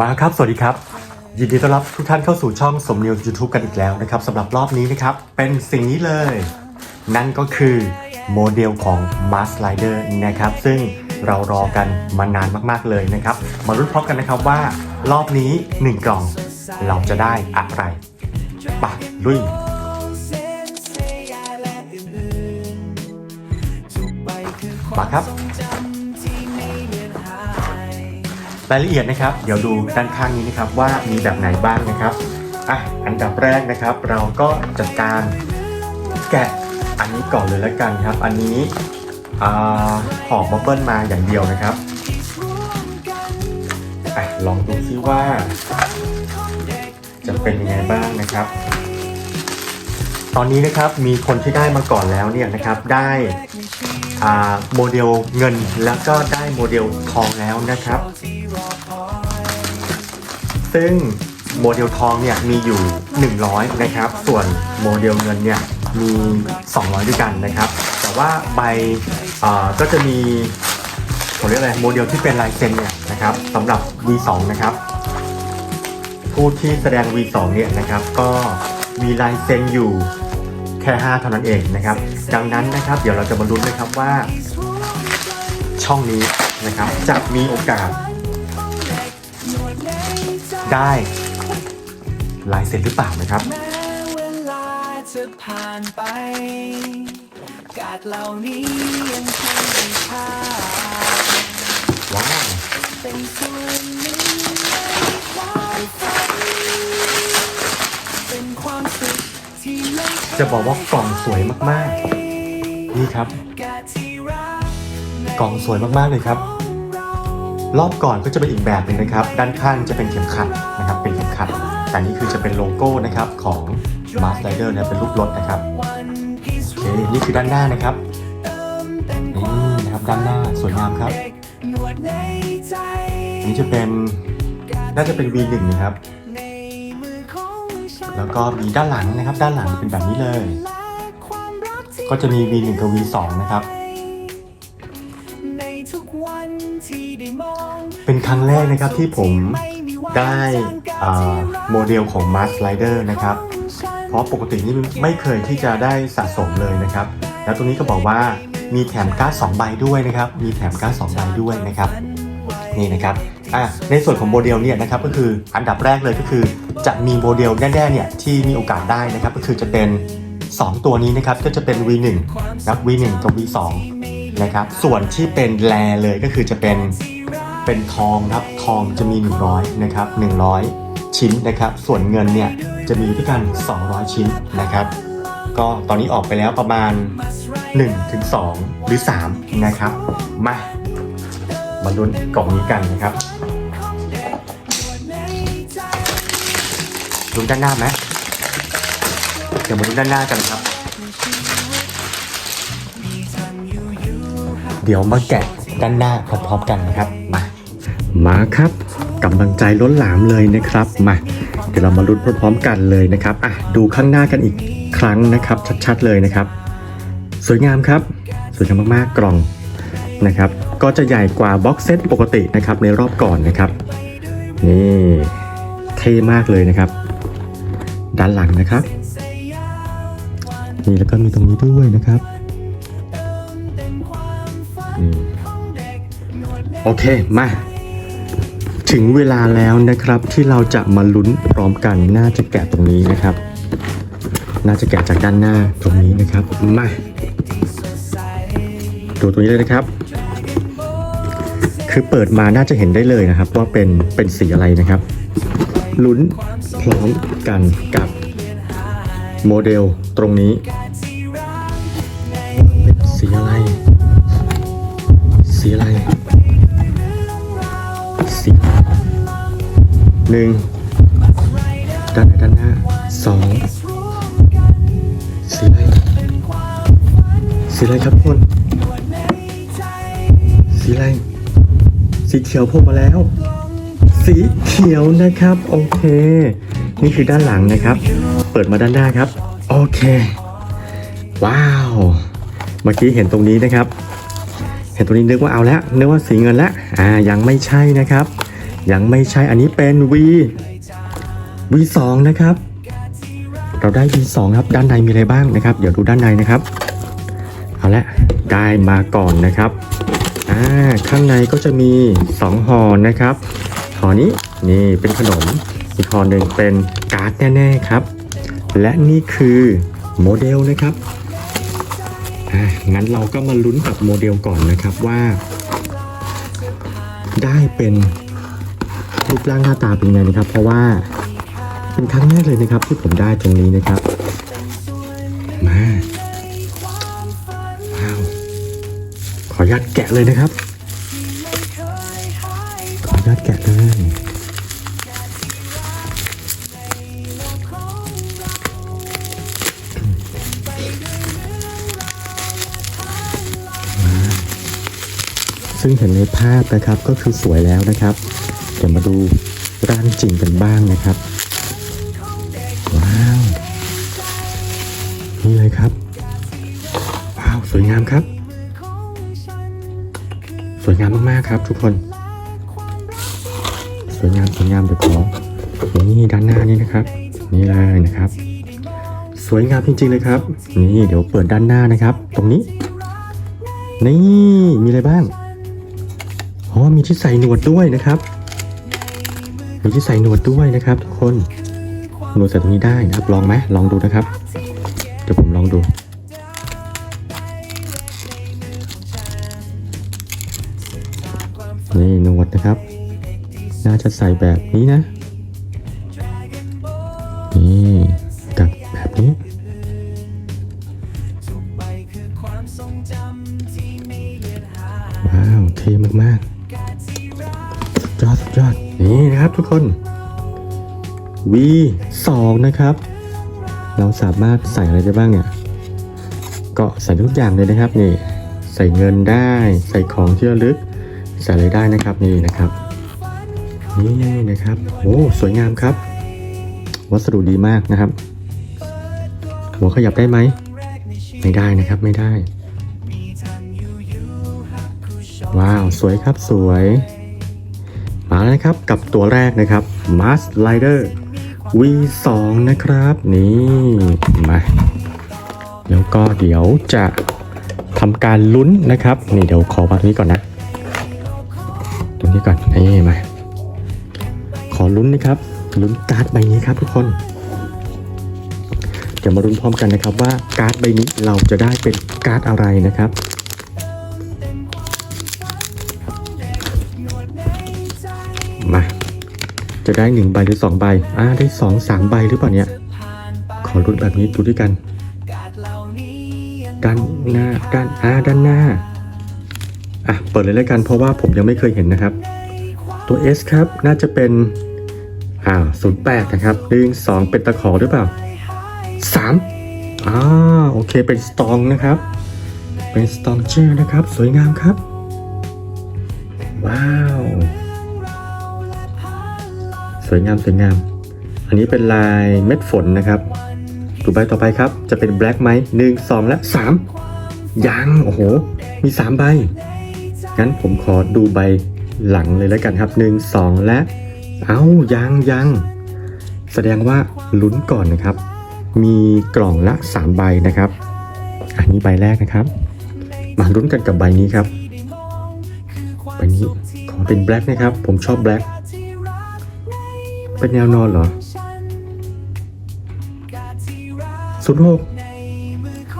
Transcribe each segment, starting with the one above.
มาครับ สวัสดีครับ ยินดีต้อนรับทุกท่านเข้าสู่ช่องสมนิว YouTube กันอีกแล้วนะครับสำหรับรอบนี้นะครับ เป็นสิ่งนี้เลย นั่นก็คือโมเดลของ Mars Rider นะครับ ซึ่งเรารอกันมานานมากๆเลยนะครับ มารุ้นพร้อมกันนะครับว่ารอบนี้ 1 กล่อง เราจะได้อะไรปะลุยมาครับ รายละเอียดนะครับ เดี๋ยวดูด้านข้างนี้นะครับว่ามีแบบไหนบ้างนะครับอะอันดับแรกนะครับ เราก็จัดการแกะอันนี้ก่อนเลยแล้วกันครับ อันนี้อ่าห่อบับเบิ้ลมาอย่างเดียวนะครับอะลองดูซิว่า จะเป็นยังไงบ้างนะครับ ตอนนี้นะครับมีคนที่ได้มาก่อนแล้วเนี่ยนะครับได้โมเดลเงินแล้วก็ได้โมเดลทองแล้วนะครับ ซึ่งโมเดลทองเนี่ยมีอยู่ 100 นะครับ ส่วนโมเดลเงินเนี่ยมี 200 ด้วยกันนะครับ แต่ว่าใบก็จะมีผมเรียกอะไรโมเดลที่เป็นลายเซ็นเนี่ยนะครับสำหรับ V2 นะครับผู้ที่แสดง V2 เนี่ยนะครับก็มีลายเซ็นอยู่แค่ 5 เท่านั้นเองนะครับ ดังนั้นนะครับเดี๋ยวเราจะมาลุ้นนะครับว่าช่องนี้นะครับจะมีโอกาส ได้ลายเซ็นหรือเปล่านะครับ แม้เวลาจะผ่านไป กาดเหล่านี้ยังคงมีค่าว้าว เป็นส่วนหนึ่งในความฝันเป็นความสุขที่ไม่เคยจะบอกว่ากล่องสวยมาก ๆ นี่ครับ กาดที่รักใน กล่องสวยมาก ๆ เลยครับ รอบก่อนก็จะเป็นอีกแบบหนึ่งนะครับ ด้านข้างจะเป็นเข็มขัดนะครับ เป็นเข็มขัด แต่นี่คือจะเป็นโลโก้นะครับของ Mars Rider นะเป็นรูปรถนะครับ โอเค นี่คือด้านหน้านะครับ นี่นะครับด้านหน้าสวยงามครับอันนี้จะเป็นน่าจะเป็น V1 นะครับในมือของฉันแล้วก็มีด้านหลังนะครับ ด้านหลังเป็นแบบนี้เลย ก็จะมี V1 กับ V2 นะครับ เป็นครั้งแรกนะครับที่ผมได้โมเดลของ Mars Rider นะครับ เพราะปกตินี่ไม่เคยที่จะได้สะสมเลยนะครับ แล้วตรงนี้ก็บอกว่ามีแถมการ์ด2ใบด้วยนะครับ มีแถมการ์ด2ใบด้วยนะครับ นี่นะครับอะในส่วนของโมเดลเนี่ยนะครับก็คืออันดับแรกเลยก็คือ จะมีโมเดลแน่ๆเนี่ยที่มีโอกาสได้นะครับ ก็คือจะเป็น 2 ตัวนี้นะครับก็จะเป็น V1 นะครับ V1 กับ V2 นะครับ ส่วนที่เป็นแลเลยก็คือจะเป็น เป็นทองครับทองจะมี 100นะครับ100 ชิ้นนะครับ ส่วนเงินเนี่ยจะมีด้วยกัน 200 ชิ้นนะครับ ก็ตอนนี้ออกไปแล้วประมาณ1ถึง2หรือ 3 นะครับ มามาลุ้นกล่องนี้กันนะครับลุ้นด้านหน้าไหมเดี๋ยวมาลุ้นด้านหน้ากันครับ เดี๋ยวมาแกะด้านหน้าพร้อมๆกันนะครับ มาครับกำลังใจล้นหลามเลยนะครับมาเดี๋ยวเรามาลุ้นพร้อมๆกันเลยนะครับอะดูข้างหน้ากันอีกครั้งนะครับ ชัดๆเลยนะครับ สวยงามครับ สวยงามมากๆกล่องนะครับ ก็จะใหญ่กว่าบ็อกเซตปกตินะครับในรอบก่อนนะครับ นี่เท่มากเลยนะครับ ด้านหลังนะครับนี่แล้วก็มีตรงนี้ด้วยนะครับโอเคมา ถึงเวลาแล้วนะครับที่เราจะมาลุ้นพร้อมกันน่าจะแกะตรงนี้นะครับ น่าจะแกะจากด้านหน้าตรงนี้นะครับมาดูตรงนี้เลยนะครับ คือเปิดมาน่าจะเห็นได้เลยนะครับ ว่าเป็นเป็นสีอะไรนะครับลุ้นพร้อมกันกับโมเดลตรงนี้เป็นสีอะไร สีอะไร หนึ่งด้านไหนด้านหน้าสองสีอะไรสีอะไรครับทุกคนสีอะไรสีเขียวโผล่มาแล้ว สีเขียวนะครับ โอเค นี่คือด้านหลังนะครับ เปิดมาด้านหน้าครับ โอเค ว้าว เมื่อกี้เห็นตรงนี้นะครับ เห็นตรงนี้นึกว่าเอาแล้วนึกว่าสีเงินแล้วอ่ายังไม่ใช่นะครับ ยังไม่ใช่อันนี้เป็น V V2 นะครับ เราได้ V2 ครับด้านในมีอะไรบ้างนะครับ เดี๋ยวดูด้านในนะครับเอาละได้มาก่อนนะครับอ่าข้างในก็จะมี 2ห่อนะครับห่อนี้นี่เป็นขนมอีกห่อหนึ่งเป็นการ์ดแน่ๆครับ และนี่คือโมเดลนะครับงั้นเราก็มาลุ้นกับโมเดลก่อนนะครับว่า ได้เป็น รูปร่างหน้าตาเป็นไงนะครับ เพราะว่าเป็นครั้งแรกเลยนะครับ ที่ผมได้ตรงนี้นะครับ มาว้าวขออนุญาตแกะเลยนะครับ ขออนุญาตแกะเลยซึ่งเห็นในภาพนะครับก็คือสวยแล้วนะครับ ดี๋ยวมาดูร่างจริงกันบ้างนะครับ ว้าว นี่เลยครับ ว้าว สวยงามครับ สวยงามมากๆครับทุกคน สวยงามสวยงามเดี๋ยวขอนี่ด้านหน้านี่นะครับ นี่เลยนะครับ สวยงามจริงๆเลยครับ นี่เดี๋ยวเปิดด้านหน้านะครับ ตรงนี้ นี่มีอะไรบ้างอ๋อมีที่ใส่หนวดด้วยนะครับ มีที่ใส่หนวดด้วยนะครับทุกคนหนวดใส่ตรงนี้ได้นะครับ ลองไหมลองดูนะครับ เดี๋ยวผมลองดูนี่หนวดนะครับ น่าจะใส่แบบนี้นะนี่กับแบบนี้ว้าวเท่มากๆ ยอดสุดยอดนี่นะครับทุกคน V2 นะครับ เราสามารถใส่อะไรได้บ้างเนี่ยก็ใส่ทุกอย่างเลยนะครับนี่ใส่เงินได้ใส่ของที่ระลึกใส่อะไรได้นะครับนี่นะครับ นี่นะครับโอ้สวยงามครับ วัสดุดีมากนะครับ หัวขยับได้ไหมไม่ได้นะครับไม่ได้ ว้าว สวยครับสวย มาแล้วครับกับตัวแรกนะครับ Mars Rider V2 นะครับ นี่มาแล้วก็เดี๋ยวจะทำการลุ้นนะครับ นี่เดี๋ยวขอวางตรงนี้ก่อนนะตรงนี้ก่อนนี่มาขอลุ้นนะครับลุ้นการ์ดใบนี้ครับทุกคนเดี๋ยวมาลุ้นพร้อมกันนะครับว่าการ์ดใบนี้เราจะได้เป็นการ์ดอะไรนะครับ จะได้หนึ่งใบหรือสองใบอ่าได้สองสามใบหรือเปล่าเนี่ย ขอรุ้นแบบนี้ดูด้วยกัน ด้านหน้าด้านอ่าด้านหน้าอะเปิดเลยแล้วกันเพราะว่าผมยังไม่เคยเห็นนะครับ ตัว S ครับน่าจะเป็นอ่าศูนย์แปดนะครับหนึ่งสองเป็นตะขอหรือเปล่าสามอ่าโอเคเป็นสตองนะครับ เป็นสตองเจอร์นะครับ สวยงามครับ ว้าว สวยงามสวยงาม อันนี้เป็นลายเม็ดฝนนะครับดูใบต่อไปครับ จะเป็นแบล็กไหมหนึ่งสองและสามยังโอ้โห มีสามใบ งั้นผมขอดูใบหลังเลยแล้วกันครับหนึ่งสองและ เอ้ายังยังแสดงว่าลุ้นก่อนนะครับ มีกล่องละสามใบนะครับ อันนี้ใบแรกนะครับ มาลุ้นกันกับใบนี้ครับใบนี้ขอเป็นแบล็กนะครับ ผมชอบแบล็ก เป็นแนวนอนเหรอศูนย์หก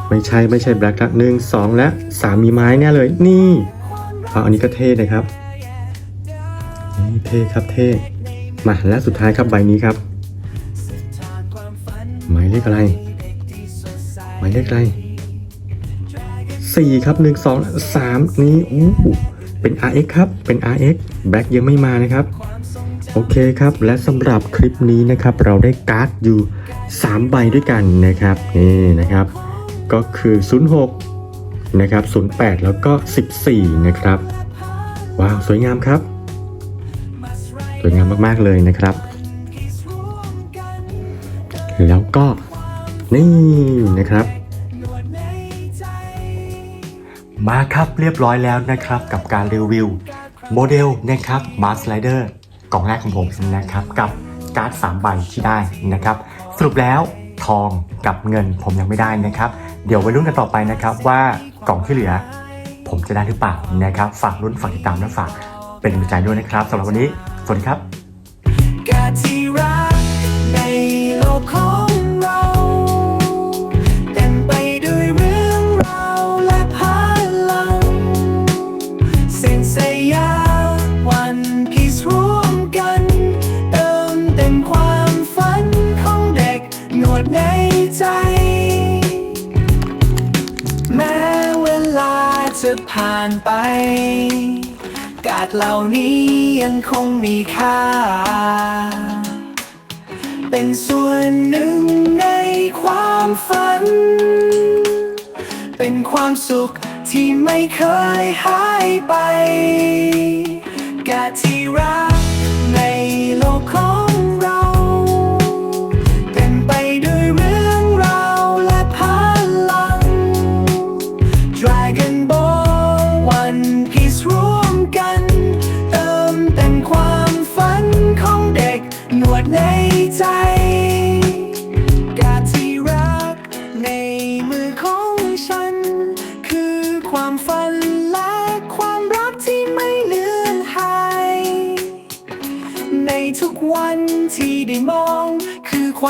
ไม่ใช่ไม่ใช่แบล็กละหนึ่งสองและสามมีไม้เนี่ยเลย นี่เอาอันนี้ก็เท่นะครับนี่เท่ครับเท่มาและสุดท้ายครับใบนี้ครับ หมายเลขอะไร หมายเลขอะไรสี่ครับหนึ่งสองสามนี่อู้ เป็น RX ครับ เป็น RX แบล็กยังไม่มานะครับ โอเคครับ และสำหรับคลิปนี้นะครับ เราได้การ์ดอยู่ 3 ใบด้วยกันนะครับ นี่นะครับ ก็คือ 06 นะครับ 08 แล้วก็ 14 นะครับ ว้าว สวยงามครับ สวยงามมาก ๆ เลยนะครับ แล้วก็นี่นะครับ มาครับเรียบร้อยแล้วนะครับกับการรีวิวโมเดลนะครับ Mars Rider กล่องแรกของผมนะครับกับการ์ด3ใบที่ได้นะครับสรุปแล้วทองกับเงินผมยังไม่ได้นะครับ เดี๋ยวไว้ลุ้นกันต่อไปนะครับว่ากล่องที่เหลือ ผมจะได้หรือเปล่านะครับฝากลุ้นฝากติดตามและฝากเป็นกำลังใจด้วยนะครับสำหรับวันนี้สวัสดีครับ ผ่านไป กาดเหล่านี้ยังคงมีค่า เป็นส่วนหนึ่งในความฝัน เป็นความสุขที่ไม่เคยหายไป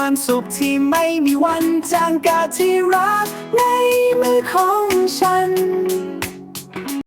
ความสุขที่ไม่มีวันจางกาที่รักในมือของฉัน